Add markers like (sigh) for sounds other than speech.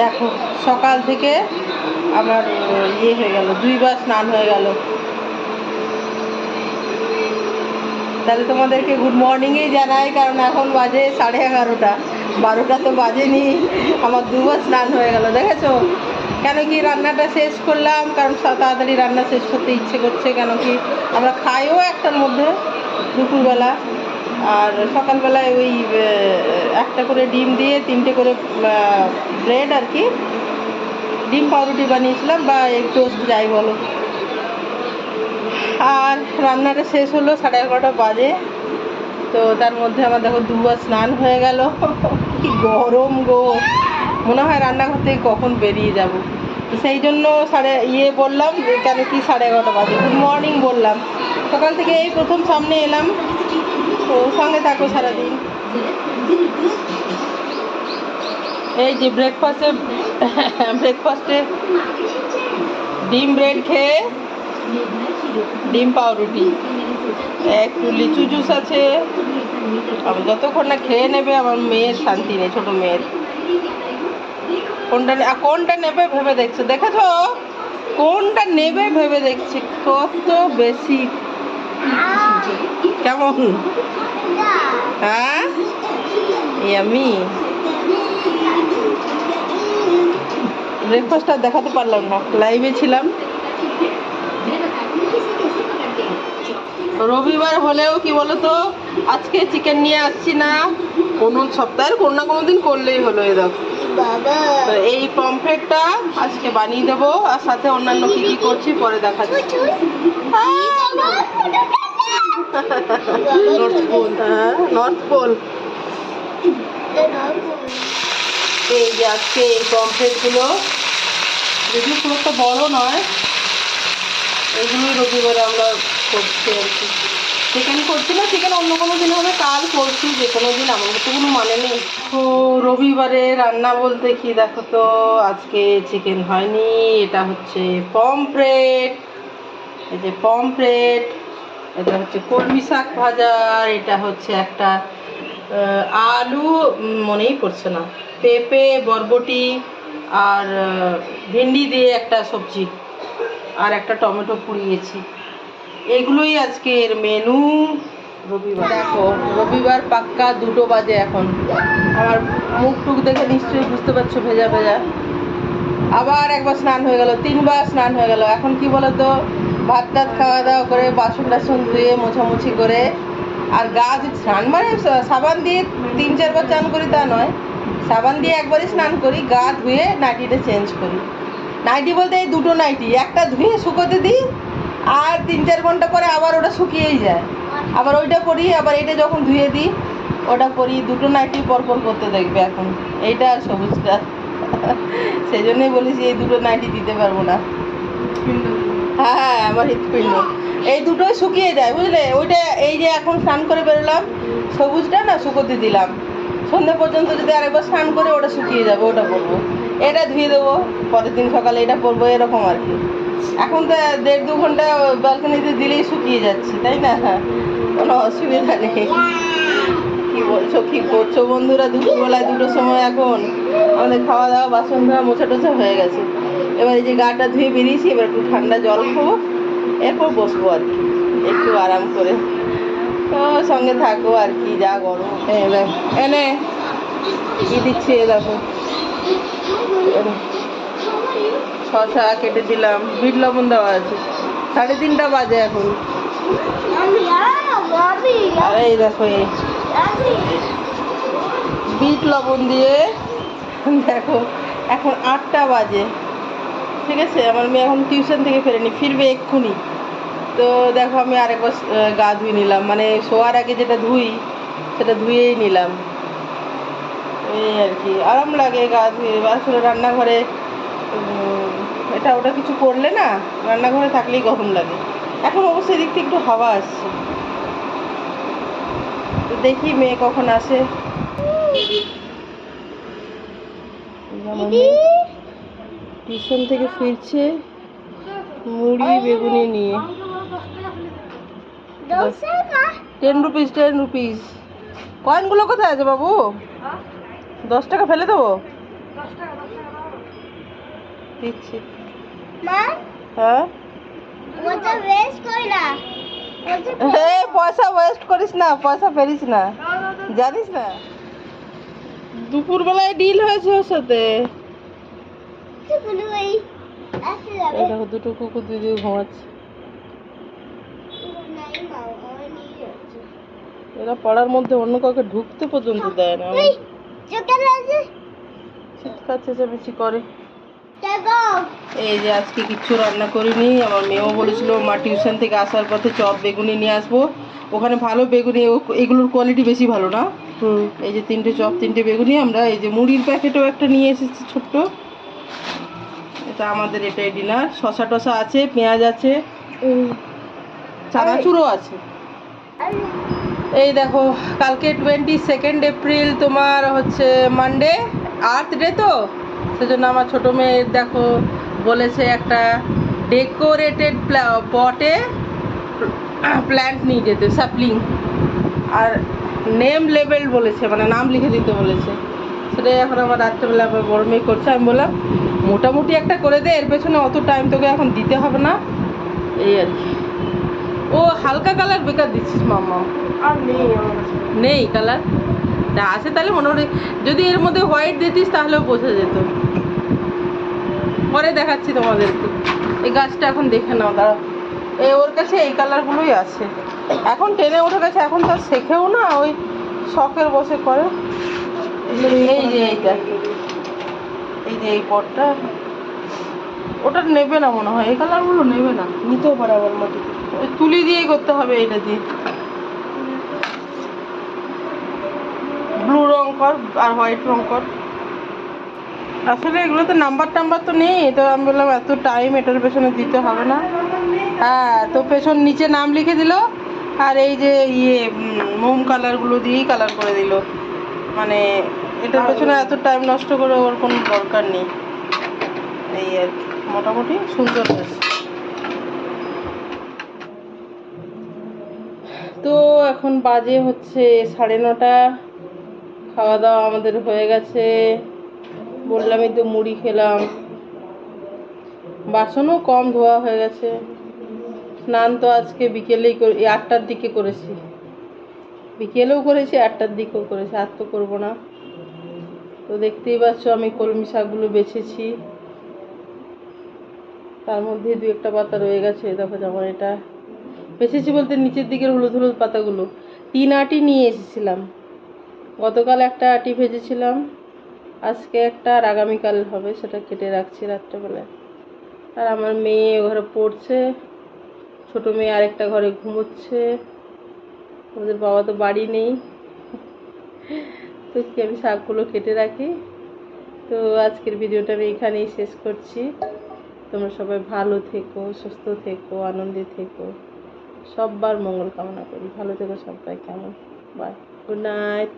দেখো, সকাল থেকে আমার ইয়ে হয়ে গেল দুইবার স্নান হয়ে গেল। তাহলে তোমাদেরকে গুড মর্নিংই জানাই, কারণ এখন বাজে সাড়ে এগারোটা। বারোটা তো বাজেনি, আমার দুবার স্নান হয়ে গেল, দেখেছ? কেন কি রান্নাটা শেষ করলাম, কারণ তাড়াতাড়ি রান্না শেষ করতে ইচ্ছে করছে, কেন কি? আমরা খাইও একটার মধ্যে দুপুরবেলা। আর সকালবেলায় ওই একটা করে ডিম দিয়ে তিনটে করে ব্রেড আর কি, ডিম পাউরুটি বানিয়েছিলাম, বা এগ টোস্ট যাই বলো। আর রান্নাটা শেষ হলো সাড়ে এগারোটা বাজে। তো তার মধ্যে আমার দেখো দুবার স্নান হয়ে গেল। (laughs) কি গরম গো। মনে হয় রান্নাঘর থেকে কখন বেরিয়ে যাব। তো সেই জন্য সাড়ে ইয়ে বললাম কেন কি সাড়ে এগারোটা বাজে। গুড মর্নিং বললাম। সকাল থেকে এই প্রথম সামনে এলাম। তো সঙ্গে থাকো সারাদিন। এই যে ব্রেকফাস্টে ব্রেকফাস্টে ডিম ব্রেড খেয়ে ডিম পাউরুটি একটু লিচু জুস আছে। আমি যতক্ষণ না খেয়ে নেবে, আমার মেয়ের শান্তি নেই, ছোট মেয়ের। কোনটা কোনটা নেবে ভেবে দেখছে? দেখেছ? কোনটা নেবে ভেবে দেখছি? কত বেশি। কেমন হ্যাঁ আমি ব্রেকফাস্টটা দেখাতে পারলাম না। লাইভে ছিলাম। রবিবার হলেও কি বলতো আজকে চিকেন নিয়ে আসছি না। কোনো সপ্তাহের কোনো না কোনো দিন করলেই হলো তো এই পমফ্রেটটা আজকে বানিয়ে দেবো আর সাথে অন্যান্য কি কি করছি পরে দেখাচ্ছি। নর্থ পোল নর্থ পোল এই যে আজকে এই পমফ্রেটগুলো যদিও খুব একটা বড় নয়, এগুলোই রবিবারে আমরা করছি আর কি। চিকেন করছি না চিকেন অন্য কোনো দিন হবে, কাল করছি, যে কোনো দিন আমার তো কোনো মানে নেই। তো রবিবারে রান্না বলতে কি, দেখো তো, আজকে চিকেন হয়নি, এটা হচ্ছে পমফ্রেট এই যে পমফ্রেট এটা হচ্ছে কলমি শাক ভাজা, আর এটা হচ্ছে একটা আলু মনেই পড়ছে না। পেঁপে, বরবটি, আর ভেন্ডি দিয়ে একটা সবজি, আর একটা টমেটো পুড়িয়েছি। এগুলোই আজকের মেনু। রবিবার, দেখো, রবিবার পাক্কা দুটো বাজে এখন। আমার মুখ টুক দেখে নিশ্চয়ই বুঝতে পারছ, ভেজা ভেজা। আবার একবার স্নান হয়ে গেল, তিনবার স্নান হয়ে গেল। এখন কি বলতো? ভাত টাত খাওয়া দাওয়া করে বাসন টাসন ধুয়ে, মোছামুছি করে। আর গা ধু- স্নান মানে সাবান দিয়ে তিন চারবার স্নান করি তা নয়। সাবান দিয়ে একবারই স্নান করি, গা ধুয়ে নাইটিটা চেঞ্জ করি। নাইটি বলতে এই দুটো নাইটি, একটা ধুয়ে শুকোতে দিই, আর তিন চার ঘণ্টা পরে আবার ওটা শুকিয়েই যায়। আবার ওইটা পরি আবার এটা যখন ধুয়ে দিই, ওটা পরি দুটো নাইটি পরপর করতে দেখবে এখন। এইটা আর সবুজটা। (laughs) সেই জন্যই বলেছি এই দুটো নাইটি দিতে পারব না। হ্যাঁ হ্যাঁ আমার হৃৎপিণ্ড এই দুটোই শুকিয়ে যায়, বুঝলে? ওইটা এই যে এখন স্নান করে বেরোলাম, সবুজটা না শুকোতে দিলাম। সন্ধ্যে পর্যন্ত যদি আরেকবার স্নান করে ওটা শুকিয়ে যাবে, ওটা পরবো এটা ধুয়ে দেবো, পরের দিন সকালে এটা পরবো এরকম আর কি। এখন তো দেড় দু ঘণ্টা ব্যালকনিতে দিলেই শুকিয়ে যাচ্ছে, তাই না? কোনো অসুবিধা নেই। কি বলছো, কি করছ বন্ধুরা? দুপুরবেলায় দুটোর সময় এখন আমাদের খাওয়া দাওয়া বাসন ধোয়া মোছা টোছা হয়ে গেছে। এবার এই যে গাটা ধুয়ে বেরিয়েছি, এবার একটু ঠান্ডা জল খাব। এরপর বসবো আর কি। একটু আরাম করে। তো সঙ্গে থাকো আর কি, যা গরম। এনে কি দিচ্ছি, এ দেখো। শশা কেটে দিলাম। বিট লবণ দেওয়া আছে। সাড়ে তিনটা বাজে এখন। আর এই দেখো বিট লবণ দিয়ে, দেখো, এখন আটটা বাজে। ঠিক আছে? আমার মেয়ে এখন টিউশন থেকে ফেরেনি, ফিরবে এক্ষুনি। তো দেখো আমি আরেকবার গা ধুয়ে নিলাম। মানে শোয়ার আগে যেটা ধুই, সেটা ধুয়েই নিলাম। এই আর কি, আরাম লাগে গা ধুয়ে। আসলে রান্নাঘরে এটা ওটা কিছু করলে না, রান্নাঘরে থাকলেই গরম লাগে। এখন অবশ্যই দিক থেকে একটু হাওয়া আসছে। তো দেখি মেয়ে কখন আসে। টিউশন থেকে ফিরছে মুড়ি বেগুনি নিয়ে। টেন রুপিস টেন রুপিস কয়েনগুলো কোথায় আছে বাবু? দশ টাকা ফেলে দেবো? দিচ্ছি। হ্যাঁ? পয়সা ওয়েস্ট (laughs) করিস না পয়সা ফেরিস না। জানিস না? দুপুরবেলায় ডিল হয়েছে ওর সাথে টুকুলু এই আসে যাবে এই দেখো দুটো কুকুর দিদি ঘুমাচ্ছে? এরা পাড়ার মধ্যে অন্য কাউকে ঢুকতে পর্যন্ত দেয় না। চিৎকার চেঁচামেচি করে। এই যে আজকে কিচ্ছু রান্না করিনি আমার মেয়েও বলেছিল মা টিউশন থেকে আসার পথে চপ বেগুনি নিয়ে আসব। ওখানে ভালো বেগুনি ও- এগুলোর কোয়ালিটি বেশি ভালো না? এই যে তিনটে চপ তিনটে বেগুনি আমরা এই যে মুড়ির প্যাকেটও একটা নিয়ে এসেছি ছোট্ট। এটা আমাদের এটাই ডিনার শশা টসা আছে পেঁয়াজ আছে চানাচুরও আছে। এই দেখো কালকে টোয়েন্টি সেকেন্ড এপ্রিল তোমার হচ্ছে মানডে আর্থ ডে তো? সেজন্য আমার ছোটো মেয়ে দেখো বলেছে একটা ডেকোরেটেড পটে প্ল্যান্ট নিয়ে যেতে স্যাপলিং আর নেম লেবেল বলেছে মানে নাম লিখে দিতে বলেছে। সেটাই এখন আমার রাত্রেবেলা মেয়ে করছে। আমি বললাম মোটামুটি একটা করে দে এর পেছনে অত টাইম তোকে এখন দিতে হবে না। এই আর কি। ও হালকা কালার বেকার দিচ্ছিস মাম্মা। আর নেই আমার নেই কালার না আছে তাহলে মোটামুটি যদি এর মধ্যে হোয়াইট দিতিস তাহলেও বোঝা যেত। পরে দেখাচ্ছি তোমাদেরকে। এই গাছটা এখন দেখে নাও দাঁড়া এই ওর কাছে এই কালারগুলোই আছে। এখন টেনে উঠে গেছে এখন তো আর শেখেও না ওই শখের বসে করে। এই যে এইটা। এই যে এই পটটা। ওটা নেবে না মনে হয়। এই কালারগুলো নেবে না। নিতেও পারে আমার মাটি। তুলি দিয়েই করতে হবে এটা দিয়ে। ব্লু রং কর আর হোয়াইট রং কর। আসলে এগুলোতে নাম্বার টাম্বার তো নেই। তো আমি বললাম এত টাইম এটার পেছনে দিতে হবে না। হ্যাঁ তো পেছন নিচে নাম লিখে দিল। আর এই যে ইয়ে মোম কালারগুলো দিয়েই কালার করে দিল। মানে এটার পেছনে এত টাইম নষ্ট করে ওর কোনো দরকার নেই। এই আর কি মোটামুটি সুন্দর হয়েছে তো এখন বাজে হচ্ছে সাড়ে নটা খাওয়া দাওয়া আমাদের হয়ে গেছে। বললামই তো মুড়ি খেলাম। বাসনও কম ধোয়া হয়ে গেছে। স্নান তো আজকে বিকেলেই করে আটটার দিকে করেছি। বিকেলেও করেছি আটটার দিকেও করেছি আর তো করব না। তো দেখতেই পাচ্ছ আমি কলমি শাকগুলো বেছেছি। তার মধ্যে দু একটা পাতা রয়ে গেছে, দেখো যেমন এটা। বেছেছি বলতে নিচের দিকের হলুদ হলুদ পাতাগুলো। তিন আটি নিয়ে এসেছিলাম। গতকাল একটা আটি ভেজেছিলাম, আজকে একটা আর আগামীকাল হবে, সেটা কেটে রাখছি রাত্রেবেলায়। আর আমার মেয়ে ঘরে পড়ছে, ছোট মেয়ে আরেকটা ঘরে ঘুমোচ্ছে। ওদের বাবা তো বাড়ি নেই। তো কি আমি শাকগুলো কেটে রাখি, তো আজকের ভিডিওটা আমি এখানেই শেষ করছি। তোমরা সবাই ভালো থেকো, সুস্থ থেকো, আনন্দে থেকো। সববার মঙ্গল কামনা করি। ভালো থেকো সবাই, কেমন? Bye good night